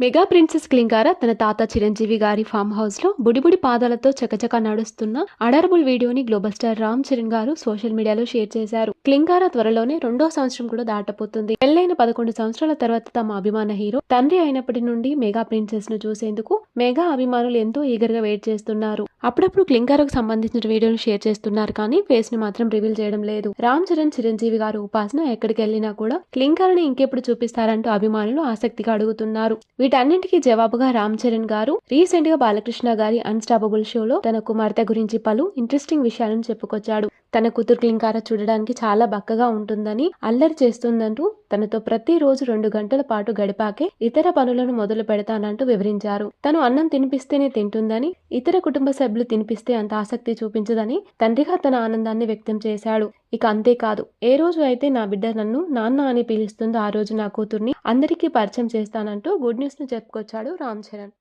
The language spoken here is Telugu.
మెగా ప్రిన్సెస్ క్లింగార తన తాత చిరంజీవి గారి ఫామ్ హౌస్లో బుడిబుడి పాదాలతో చకచక నడుస్తున్న అడరబుల్ వీడియోని గ్లోబల్ స్టార్ రామ్ చరణ్ గారు సోషల్ మీడియాలో షేర్ చేశారు. క్లింగార త్వరలోనే రెండో సంవత్సరం కూడా దాటపోతుంది పెళ్ళైన పదకొండు సంవత్సరాల తర్వాత తమ అభిమాన హీరో తండ్రి అయినప్పటి నుండి మెగా ప్రిన్సెస్ను చూసేందుకు మెగా అభిమానులు ఎంతో ఈగర్గా వెయిట్ చేస్తున్నారు. అప్పుడప్పుడు క్లింకారకు సంబంధించిన వీడియోలు షేర్ చేస్తున్నారు కానీ ఫేస్ని మాత్రం రివీల్ చేయడం లేదు. రామ్ చరణ్ చిరంజీవి గారు ఉపాసన ఎక్కడికి వెళ్ళినా కూడా క్లింకారని ఇంకెప్పుడు చూపిస్తారంటూ అభిమానులు ఆసక్తిగా అడుగుతున్నారు. వీటన్నింటికీ జవాబుగా రామ్ చరణ్ గారు రీసెంట్గా బాలకృష్ణ గారి అన్స్టాపబుల్ షోలో తన కుమార్తె గురించి పలు ఇంట్రెస్టింగ్ విషయాలను చెప్పుకొచ్చాడు. తన కూతురు క్లింకార చూడడానికి చాలా బక్కగా ఉంటుందని అల్లరి చేస్తుందంటూ తనతో ప్రతిరోజు రెండు గంటల పాటు గడిపాకే ఇతర పనులను మొదలు పెడతానంటూ వివరించారు. తను అన్నం తినిపిస్తేనే తింటుందని ఇతర కుటుంబ సభ్యులు తినిపిస్తే అంత ఆసక్తి చూపించదని తండ్రిగా తన ఆనందాన్ని వ్యక్తం చేశాడు. ఇక అంతేకాదు ఏ రోజు అయితే నా బిడ్డ నన్ను నాన్న అని పిలుస్తుందో ఆ రోజు నా కూతుర్ని అందరికీ పరిచయం చేస్తానంటూ గుడ్ న్యూస్ను చెప్పుకొచ్చాడు రామ్ చరణ్.